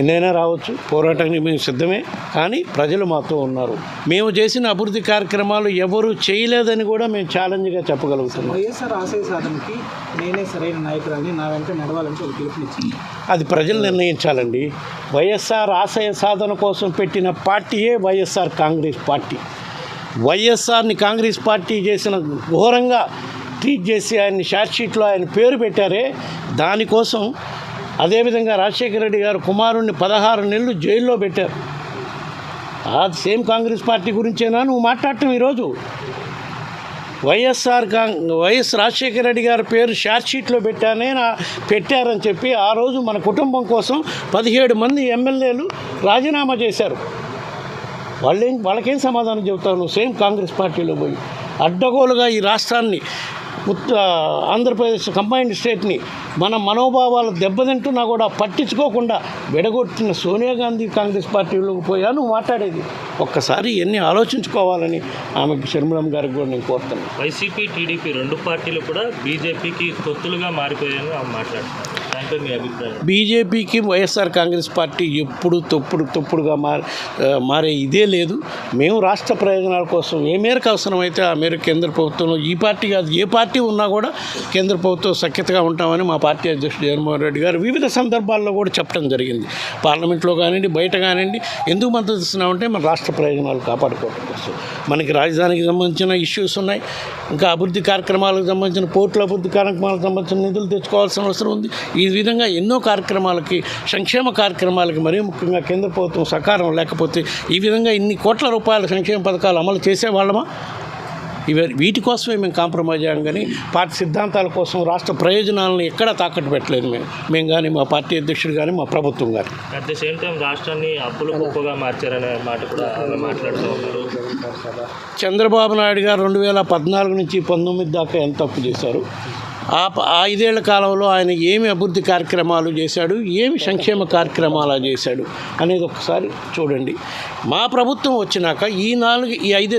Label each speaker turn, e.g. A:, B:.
A: ఎన్నైనా రావచ్చు పోరాటానికి మేము సిద్ధమే కానీ ప్రజలు మాతో ఉన్నారు. మేము చేసిన అభివృద్ధి కార్యక్రమాలు ఎవరు చేయలేదని కూడా మేము ఛాలెంజ్గా చెప్పగలుగుతున్నాం.
B: వైఎస్ఆర్ ఆశయ సాధనకి నేనే సరైన నాయకురాలని నా వెంట నడవాలంటే ఒక పిలుపునిచ్చింది.
A: అది ప్రజలు నిర్ణయించాలండి. వైఎస్ఆర్ ఆశయ సాధన కోసం పెట్టిన పార్టీయే వైఎస్ఆర్ కాంగ్రెస్ పార్టీ. వైఎస్ఆర్ని కాంగ్రెస్ పార్టీ చేసిన ఘోరంగా ట్రీట్ చేసి ఆయన్ని షార్ట్షీట్లో ఆయన పేరు పెట్టారే. దానికోసం అదేవిధంగా రాజశేఖర రెడ్డి గారు కుమారుణ్ణి పదహారు నెలలు జైల్లో పెట్టారు. ఆ సేమ్ కాంగ్రెస్ పార్టీ గురించేనా నువ్వు మాట్లాడటం ఈరోజు? వైఎస్ఆర్ కాంగ్ వైఎస్ రాజశేఖర రెడ్డి గారి పేరు షార్ట్షీట్లో పెట్టానే నా పెట్టారని చెప్పి ఆ రోజు మన కుటుంబం కోసం పదిహేడు మంది ఎమ్మెల్యేలు రాజీనామా చేశారు. వాళ్ళేం వాళ్ళకేం సమాధానం చెబుతాను సేమ్ కాంగ్రెస్ పార్టీలో పోయి అడ్డగోలుగా ఈ రాష్ట్రాన్ని ఆంధ్రప్రదేశ్ కంబైన్డ్ స్టేట్ని మన మనోభావాలు దెబ్బతింటున్నా కూడా పట్టించుకోకుండా విడగొట్టిన సోనియా గాంధీ కాంగ్రెస్ పార్టీలోకి పోయాను మాట్లాడేది. ఒక్కసారి ఎన్ని ఆలోచించుకోవాలని ఆమెకు షర్మిలం గారికి కూడా నేను కోరుతున్నాను.
C: వైసీపీ టీడీపీ రెండు పార్టీలు కూడా బీజేపీకి కొత్తులుగా మారిపోయాయని ఆమె మాట్లాడుతున్నారు.
A: బీజేపీకి వైఎస్ఆర్ కాంగ్రెస్ పార్టీ ఎప్పుడు తొప్పుడు తొప్పుడుగా మారే మారే ఇదే లేదు. మేము రాష్ట్ర ప్రయోజనాల కోసం ఏ మేరకు అవసరమైతే ఆ మేరకు కేంద్ర ప్రభుత్వంలో ఈ పార్టీ కాదు ఏ పార్టీ ఉన్నా కూడా కేంద్ర ప్రభుత్వం సఖ్యతగా ఉంటామని మా పార్టీ అధ్యక్షుడు జగన్మోహన్ రెడ్డి గారు వివిధ సందర్భాల్లో కూడా చెప్పడం జరిగింది. పార్లమెంట్లో కానివ్వండి బయట కానివ్వండి ఎందుకు మద్దతు ఇస్తున్నామంటే మన రాష్ట్ర ప్రయోజనాలు కాపాడుకోవడం కోసం. మనకి రాజధానికి సంబంధించిన ఇష్యూస్ ఉన్నాయి. ఇంకా అభివృద్ధి కార్యక్రమాలకు సంబంధించిన పోర్టుల అభివృద్ధి కార్యక్రమాలకు సంబంధించిన నిధులు తెచ్చుకోవాల్సిన అవసరం ఉంది. ఈ విధంగా ఎన్నో కార్యక్రమాలకి సంక్షేమ కార్యక్రమాలకి మరీ ముఖ్యంగా కేంద్ర ప్రభుత్వం సకారం లేకపోతే ఈ విధంగా ఇన్ని కోట్ల రూపాయల సంక్షేమ పథకాలు అమలు చేసేవాళ్ళమా? ఇవి వీటి కోసమే మేము కాంప్రమైజ్ అయ్యాం కానీ పార్టీ సిద్ధాంతాల కోసం రాష్ట్ర ప్రయోజనాలను ఎక్కడా తాకట్టు పెట్టలేదు మేము. మేము కానీ మా పార్టీ అధ్యక్షుడు కానీ మా ప్రభుత్వం కానీ.
C: అట్ ద సేమ్ టైం రాష్ట్రాన్ని అప్పులు గొప్పగా మార్చారనే మాట కూడా మాట్లాడుతూ ఉన్నారు.
A: చంద్రబాబు నాయుడు గారు రెండు వేల పద్నాలుగు నుంచి పంతొమ్మిది దాకా ఎంత తప్పు చేశారు? ఆ ఐదేళ్ళ కాలంలో ఆయన ఏమి అభివృద్ధి కార్యక్రమాలు చేశాడు ఏమి సంక్షేమ కార్యక్రమాలు చేశాడు అనేది ఒకసారి చూడండి. మా ప్రభుత్వం వచ్చినాక ఈ నాలుగు ఈ ఐదు